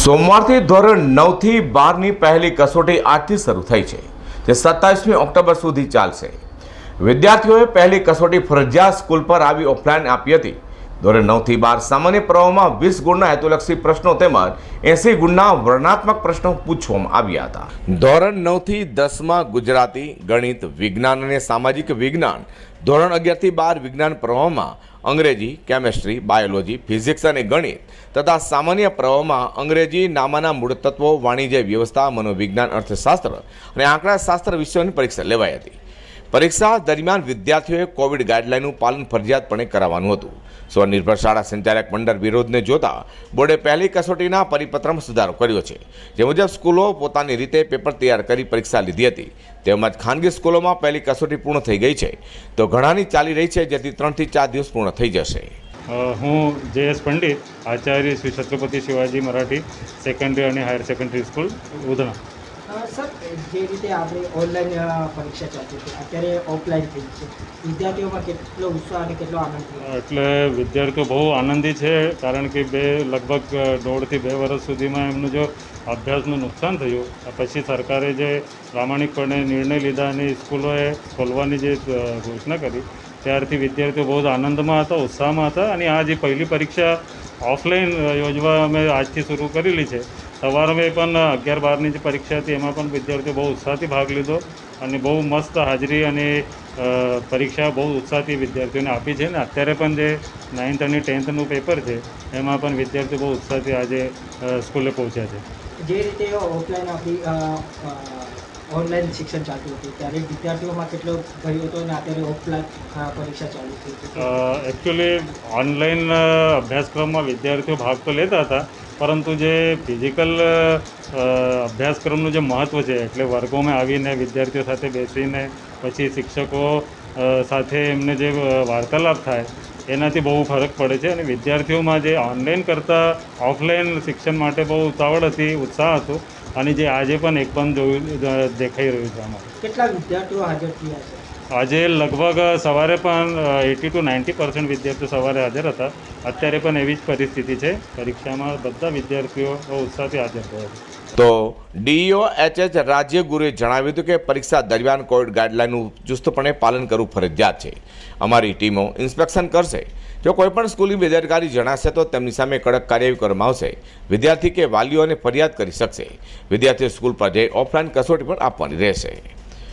સોમવારથી ધોરણ નવથી બારની પહેલી કસોટી આજથી શરૂ થઈ છે, જે સત્તાવીસમી ઓક્ટોબર સુધી ચાલશે. વિદ્યાર્થીઓએ પહેલી કસોટી ફરજિયાત સ્કૂલ પર આવી ઓફલાઈન આપી હતી. ધોરણ નવથી બાર સામાન્ય પ્રવાહમાં વીસ ગુણના હેતુલક્ષી પ્રશ્નો તેમજ એંસી ગુણના વર્ણનાત્મક પ્રશ્નો પૂછવામાં આવ્યા હતા. ધોરણ નવથી દસમાં ગુજરાતી, ગણિત, વિજ્ઞાન અને સામાજિક વિજ્ઞાન. ધોરણ અગિયારથી બાર વિજ્ઞાન પ્રવાહમાં અંગ્રેજી, કેમેસ્ટ્રી, બાયોલોજી, ફિઝિક્સ અને ગણિત તથા સામાન્ય પ્રવાહમાં અંગ્રેજી નામાના મૂળ તત્વો, વાણિજ્ય વ્યવસ્થા, મનોવિજ્ઞાન, અર્થશાસ્ત્ર અને આંકડાશાસ્ત્ર વિષયોની પરીક્ષા લેવાઈ હતી. પરીક્ષા દરમિયાન વિદ્યાર્થીઓએ કોવિડ ગાઈડલાઈનનું પાલન ફરજિયાતપણે કરાવવાનું હતું. સ્વનિર્ભર શાળા સંચાલક મંડળ વિરોધને જોતા બોર્ડે પહેલી કસોટીના પરિપત્રમાં સુધારો કર્યો છે જે મુજબ સ્કૂલો પોતાની રીતે પેપર તૈયાર કરી પરીક્ષા લીધી હતી. તેમજ ખાનગી સ્કૂલોમાં પહેલી કસોટી પૂર્ણ થઈ ગઈ છે. તો ઘણાની ચાલી રહી છે જેથી ત્રણથી ચાર દિવસ પૂર્ણ થઈ જશે. હું J S Pandit Acharya Shri Chhatrapati Shivaji Marathi secondary અને higher secondary school Udhna. Sir જે રીતે આપણે ઓનલાઈન પરીક્ષા ચાલતી હતી, અત્યારે ઓફલાઈન થઈ છે. વિદ્યાર્થીઓમાં કેટલો ઉત્સાહ અને કેટલો આનંદ એટલે વિદ્યાર્થીઓ બહુ આનંદી છે, કારણ કે બે, લગભગ દોઢથી બે વર્ષ સુધીમાં એમનું જો અભ્યાસનું નુકસાન થયું પછી સરકારે જે પ્રામાણિકપણે નિર્ણય લીધા અને સ્કૂલોએ ખોલવાની જે ઘોષણા કરી, ત્યારથી વિદ્યાર્થીઓ બહુ જ આનંદમાં હતા, ઉત્સાહમાં હતા, અને આ જે પહેલી પરીક્ષા ઓફલાઈન યોજવા અમે આજથી શરૂ કરેલી છે સવારે પણ અગિયાર બારની જે પરીક્ષા હતી એમાં પણ વિદ્યાર્થીઓ બહુ ઉત્સાહથી ભાગ લીધો અને બહુ મસ્ત હાજરી અને પરીક્ષા બહુ ઉત્સાહથી વિદ્યાર્થીઓને આપી છે. ને અત્યારે પણ જે નાઇન્થ અને ટેન્થનું પેપર છે એમાં પણ વિદ્યાર્થીઓ બહુ ઉત્સાહથી આજે સ્કૂલે પહોંચ્યા છે. જે રીતે ઓફલાઈન આપણી ઓનલાઈન શિક્ષણ ચાલતું હતું ત્યારે વિદ્યાર્થીઓમાં કેટલો ભયો હતો અને અત્યારે ઓફલાઈન પરીક્ષા ચાલુ થઈ એકચ્યુઅલી ઓનલાઈન અભ્યાસક્રમમાં વિદ્યાર્થીઓ ભાગ તો લેતા હતા પરંતુ જે ફિઝિકલ અભ્યાસક્રમનું જે મહત્ત્વ છે, એટલે વર્ગોમાં આવીને વિદ્યાર્થીઓ સાથે બેસીને પછી શિક્ષકો સાથે એમને જે વાર્તાલાપ થાય, એનાથી બહુ ફરક પડે છે અને વિદ્યાર્થીઓમાં જે ઓનલાઈન કરતાં ઓફલાઈન શિક્ષણ માટે બહુ ઉતાવળ હતી, ઉત્સાહ હતો અને જે આજે પણ એક પણ જોયું દેખાઈ રહ્યું છે આમાં. કેટલા વિદ્યાર્થીઓ હાજર થયા છે? આજે લગભગ સવારે પણ એટી ટુ નાઇન્ટી પર્સન્ટ વિદ્યાર્થીઓ સવારે હાજર હતા. અત્યારે પણ એવી જ પરિસ્થિતિ છે. પરીક્ષામાં બધા વિદ્યાર્થીઓ ઉત્સાહથી હાજર થયા છે. તો ડીઈઓ એચ એચ રાજ્યગુરુએ જણાવ્યું હતું કે પરીક્ષા દરમિયાન કોવિડ ગાઈડલાઇનનું ચુસ્તપણે પાલન કરવું ફરજિયાત છે. અમારી ટીમો ઇન્સ્પેક્શન કરશે. જો કોઈપણ સ્કૂલની બેદરકારી જણાશે તો તેમની સામે કડક કાર્યવાહી કરવામાં આવશે. વિદ્યાર્થી કે વાલીઓને ફરિયાદ કરી શકશે. વિદ્યાર્થીઓ સ્કૂલ પર જઈ ઓફલાઈન કસોટી પણ આપવાની રહેશે.